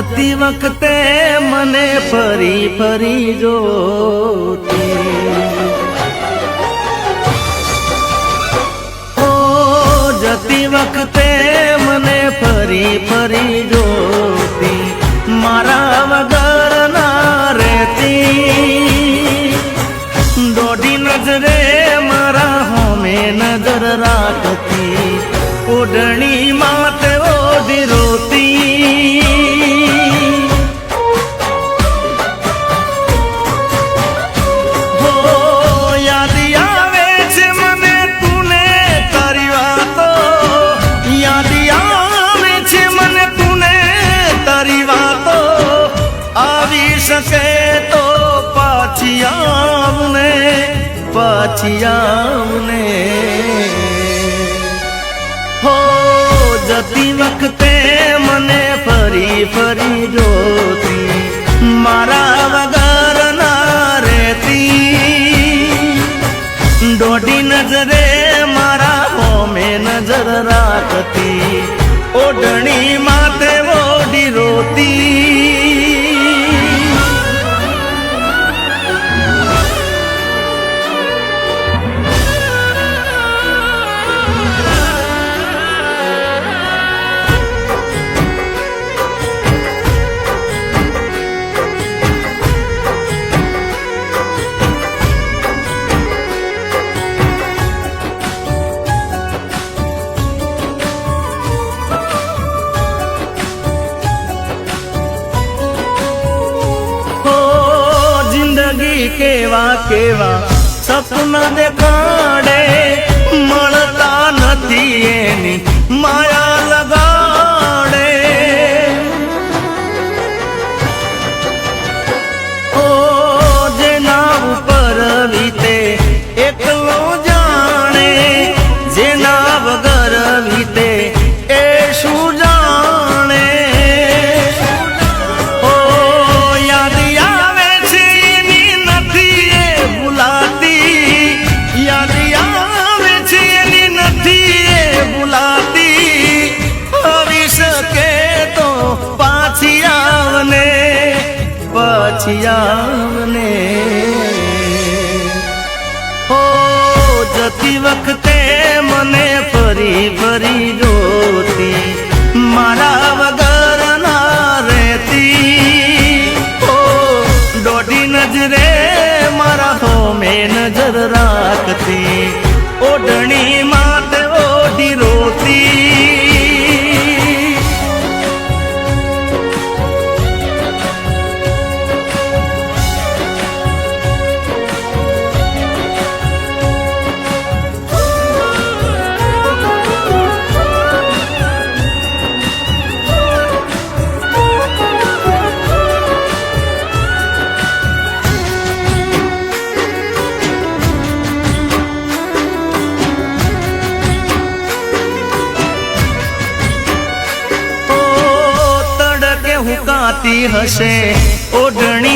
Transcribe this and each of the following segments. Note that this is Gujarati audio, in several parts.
જતી વખતે મને ફરી ફરી જોતી. જતી વખતે મને ફરી ફરી જોતી. મારા વગર ના રહેતી. દોઢી નજરે મારા હોમે નજર રાખતી. ઓઢણી શકે તો પાછી આવને પાછી આવને. હો, જતી વખતે મને ફરી ફરી જોતી, મારા વગર ના રહેતી. દોઢી નજરે મારા હોમે નજર રાખતી, ઓઢણી માથે કેવા કેવા? સપના દેખાડે મળતા જતી હુકાતી હશે. ઓઢણી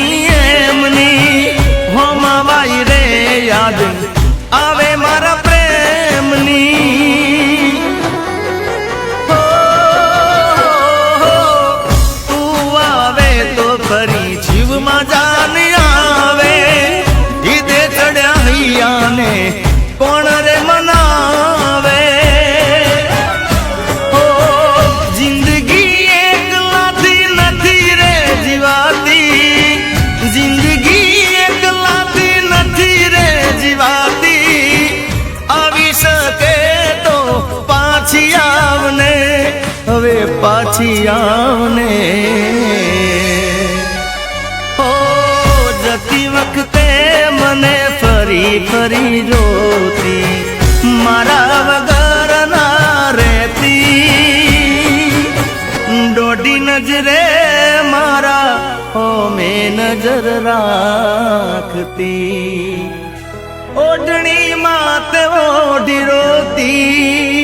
આવને હો, જતી વખતે મને ફરી ફરી જોતી, મારા વગર ના રહેતી. દોઢી નજરે મારા હોમે નજર રાખતી. ઓઢણી માત ઓઢી રોતી.